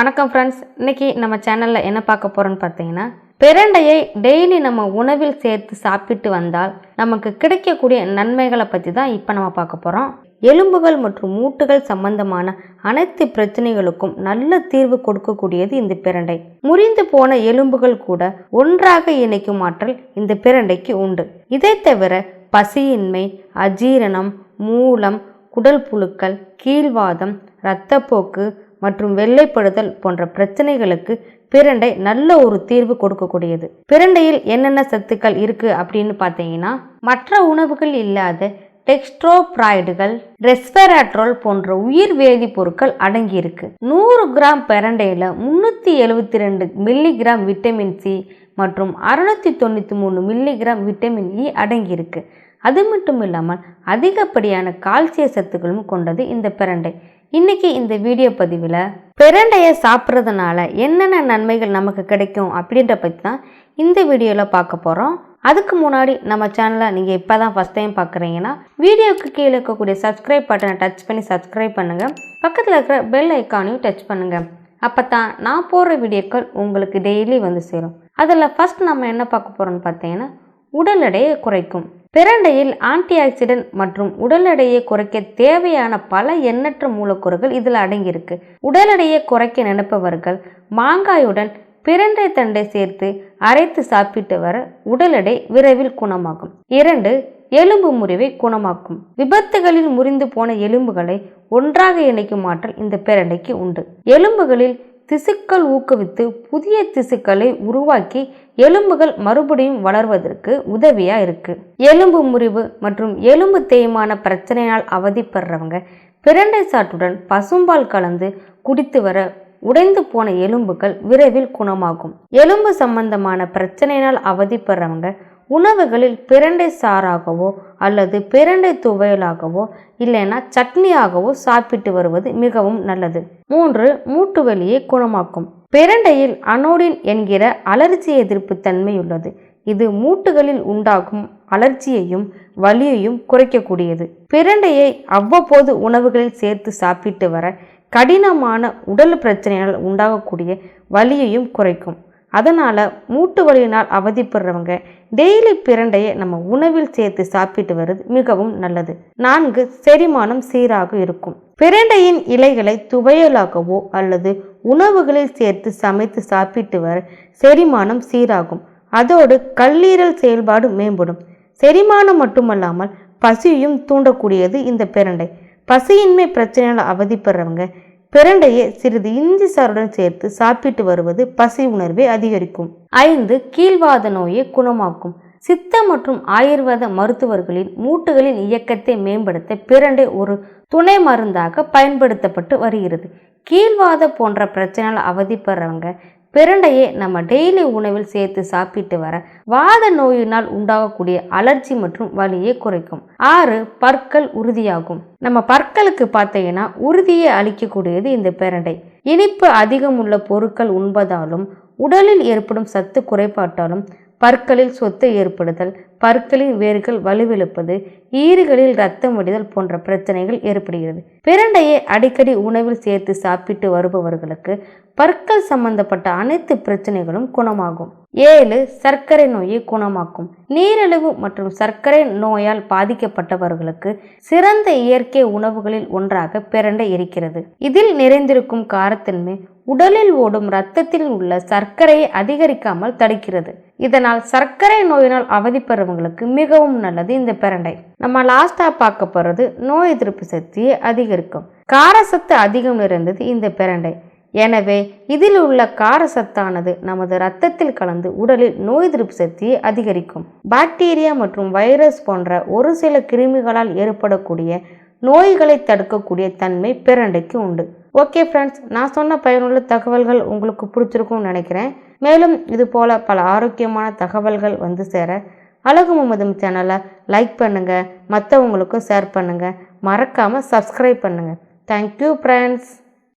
வணக்கம் ஃப்ரெண்ட்ஸ் இன்னைக்கு நம்ம சேனலில் என்ன பார்க்க போகிறோன்னு பார்த்தீங்கன்னா பிரண்டையை டெய்லி நம்ம உணவில் சேர்த்து சாப்பிட்டு வந்தால் நமக்கு கிடைக்கக்கூடிய நன்மைகளை பற்றி தான் இப்போ நம்ம பார்க்க போகிறோம் எலும்புகள் மற்றும் மூட்டுகள் சம்பந்தமான அனைத்து பிரச்சனைகளுக்கும் நல்ல தீர்வு கொடுக்கக்கூடியது இந்த பிரண்டை. முறிந்து போன எலும்புகள் கூட ஒன்றாக இணைக்கும் ஆற்றல் இந்த பிரண்டைக்கு உண்டு. இதை தவிர பசியின்மை அஜீரணம் மூலம் குடல் புழுக்கள் கீழ்வாதம் இரத்தப்போக்கு மற்றும் வெள்ளைப்படுதல் போன்ற பிரச்சனைகளுக்கு பிரண்டை நல்ல ஒரு தீர்வு கொடுக்கக்கூடியது. பிரண்டையில் என்னென்ன சத்துக்கள் இருக்கு அப்படின்னு பார்த்தீங்கன்னா மற்ற உணவுகள் இல்லாத டெக்ஸ்ட்ரோப்ராய்டுகள் ரெஸ்பெராட்ரோல் போன்ற உயிர் வேதிப்பொருட்கள் அடங்கியிருக்கு. நூறு கிராம் பிரண்டையில் முந்நூற்றி எழுபத்தி ரெண்டு மில்லிகிராம் விட்டமின் சி மற்றும் அறுநூற்றி தொண்ணூற்றி மூணு மில்லிகிராம் விட்டமின் இ அடங்கியிருக்கு. அது மட்டும் இல்லாமல் அதிகப்படியான கால்சிய சத்துக்களும் கொண்டது இந்த பிரண்டை. இன்னைக்கு இந்த வீடியோ பதிவில் பிரண்டையை சாப்பிட்றதுனால என்னென்ன நன்மைகள் நமக்கு கிடைக்கும் அப்படின்ற பற்றி தான் இந்த வீடியோவில் பார்க்க போகிறோம் அதுக்கு முன்னாடி நம்ம சேனலை நீங்கள் இப்போ தான் ஃபஸ்ட் டைம் பார்க்குறீங்கன்னா வீடியோக்கு கீழே இருக்கக்கூடிய சப்ஸ்கிரைப் பட்டனை டச் பண்ணி சப்ஸ்கிரைப் பண்ணுங்கள் பக்கத்தில் இருக்கிற பெல் ஐக்கானையும் டச் பண்ணுங்கள் அப்போ தான் நான் போடுற வீடியோக்கள் உங்களுக்கு டெய்லி வந்து சேரும். அதில் ஃபஸ்ட் நம்ம என்ன பார்க்க போகிறோம்னு பார்த்தீங்கன்னா உடல் எடையை குறைக்கும். பிரண்டையில் ஆன்டி ஆக்சிடென்ட் மற்றும் உடல் எடையை குறைக்க தேவையான பல எண்ணற்ற மூலக்கூறுகள் இதில் அடங்கியிருக்கு. உடல் எடையை குறைக்க நினைப்பவர்கள் மாங்காயுடன் பிரண்டை தண்டை சேர்த்து அரைத்து சாப்பிட்டு வர உடல் எடை விரைவில் குணமாகும். இரண்டு எலும்பு முறிவை குணமாக்கும். விபத்துகளில் முறிந்து போன எலும்புகளை ஒன்றாக இணைக்கும் ஆற்றல் இந்த பிரண்டைக்கு உண்டு. எலும்புகளில் திசுக்கள் ஊக்குவித்து புதிய திசுக்களை உருவாக்கி எலும்புகள் மறுபடியும் வளர்வதற்கு உதவியா இருக்கு. எலும்பு முறிவு மற்றும் எலும்பு தேய்மான பிரச்சனையால் அவதிப்படுறவங்க பிரண்டை சாற்றுடன் பசும்பால் கலந்து குடித்து வர உடைந்து போன எலும்புகள் விரைவில் குணமாகும். எலும்பு சம்பந்தமான பிரச்சனையினால் அவதிப்படுறவங்க உணவுகளில் பிரண்டை சாறாகவோ அல்லது பிரண்டை துவையலாகவோ இல்லைன்னா சட்னியாகவோ சாப்பிட்டு வருவது மிகவும் நல்லது. மூன்று மூட்டு வலியை குணமாக்கும். பிரண்டையில் அனோடின் என்கிற அலர்ஜி எதிர்ப்பு தன்மை உள்ளது. இது மூட்டுகளில் உண்டாகும் அலர்ஜியையும் வலியையும் குறைக்கக்கூடியது. பிரண்டையை அவ்வப்போது உணவுகளில் சேர்த்து சாப்பிட்டு வர கடினமான உடல் பிரச்சனையால் உண்டாகக்கூடிய வலியையும் குறைக்கும். அதனால் மூட்டு வலியினால் அவதிப்படுறவங்க டெய்லி பிரண்டையை நம்ம உணவில் சேர்த்து சாப்பிட்டு வருது மிகவும் நல்லது. நான்கு செரிமானம் சீராக இருக்கும். பிரண்டையின் இலைகளை துவையலாகவோ அல்லது உணவுகளில் சேர்த்து சமைத்து சாப்பிட்டு வர செரிமானம் சீராகும். அதோடு கல்லீரல் செயல்பாடு மேம்படும். செரிமானம் மட்டுமல்லாமல் பசியும் தூண்டக்கூடியது இந்த பிரண்டை. பசியின்மை பிரச்சனையால் அவதிப்படுறவங்க பிரண்டையை சிறிது இஞ்சி சாருடன் சேர்த்து சாப்பிட்டு வருவது பசி உணர்வை அதிகரிக்கும். ஐந்து கீழ்வாத நோயை குணமாக்கும். சித்த மற்றும் ஆயுர்வேத மருத்துவர்களின் மூட்டுகளின் இயக்கத்தை மேம்படுத்த பிரண்டை ஒரு துணை மருந்தாக பயன்படுத்தப்பட்டு வருகிறது. கீழ்வாத போன்ற பிரச்சனையால் அவதிப்படுறவங்க பிரண்டையை நம்ம டெய்லி உணவில் சேர்த்து சாப்பிட்டு வர வாத நோயினால் உண்டாகக்கூடிய அலர்ஜி மற்றும் வலியை குறைக்கும். ஆறு பற்கள் உறுதியாகும். நம்ம பற்களுக்கு பார்த்தீங்கன்னா உறுதியை அளிக்கக்கூடியது இந்த பிரண்டை. இனிப்பு அதிகம் உள்ள பொருட்கள் உண்பதாலும் உடலில் ஏற்படும் சத்து குறைபாட்டாலும் பற்களில் சொத்து ஏற்படுதல் பற்களின் வேர்கள் வலுவிழப்பது ஈறுகளில் ரத்தம் வடிதல் போன்ற பிரச்சனைகள் ஏற்படுகிறது. பிரண்டையை அடிக்கடி உணவில் சேர்த்து சாப்பிட்டு வருபவர்களுக்கு பற்கள் சம்பந்தப்பட்ட அனைத்து பிரச்சனைகளும் குணமாகும். ஏழு சர்க்கரை நோயை குணமாக்கும். நீரிழிவு மற்றும் சர்க்கரை நோயால் பாதிக்கப்பட்டவர்களுக்கு சிறந்த இயற்கை உணவுகளில் ஒன்றாக பிரண்டை இருக்கிறது. இதில் நிறைந்திருக்கும் காரத்தன்மை உடலில் ஓடும் இரத்தத்தில் உள்ள சர்க்கரையை அதிகரிக்காமல் தடுக்கிறது. இதனால் சர்க்கரை நோயினால் அவதிப்படுறவங்களுக்கு மிகவும் நல்லது இந்த பிரண்டை. நம்ம லாஸ்டா பார்க்க போறது நோய் எதிர்ப்பு சக்தியை அதிகரிக்கும். காரசத்து அதிகம் நிறைந்தது இந்த பிரண்டை. எனவே இதில் உள்ள காரசத்தானது நமது இரத்தத்தில் கலந்து உடலில் நோய் எதிர்ப்பு சக்தியை அதிகரிக்கும். பாக்டீரியா மற்றும் வைரஸ் போன்ற ஒரு சில கிருமிகளால் ஏற்படக்கூடிய நோய்களை தடுக்கக்கூடிய தன்மை பிரண்டைக்கு உண்டு. ஓகே ஃப்ரெண்ட்ஸ் நான் சொன்ன பயனுள்ள தகவல்கள் உங்களுக்கு பிடிச்சிருக்கும்னு நினைக்கிறேன். மேலும் இது போல் பல ஆரோக்கியமான தகவல்கள் வந்து சேர அழகு முகமது சேனலை லைக் பண்ணுங்கள் மற்றவங்களுக்கும் ஷேர் பண்ணுங்கள் மறக்காமல் சப்ஸ்கிரைப் பண்ணுங்கள் தேங்க்யூ ஃப்ரெண்ட்ஸ்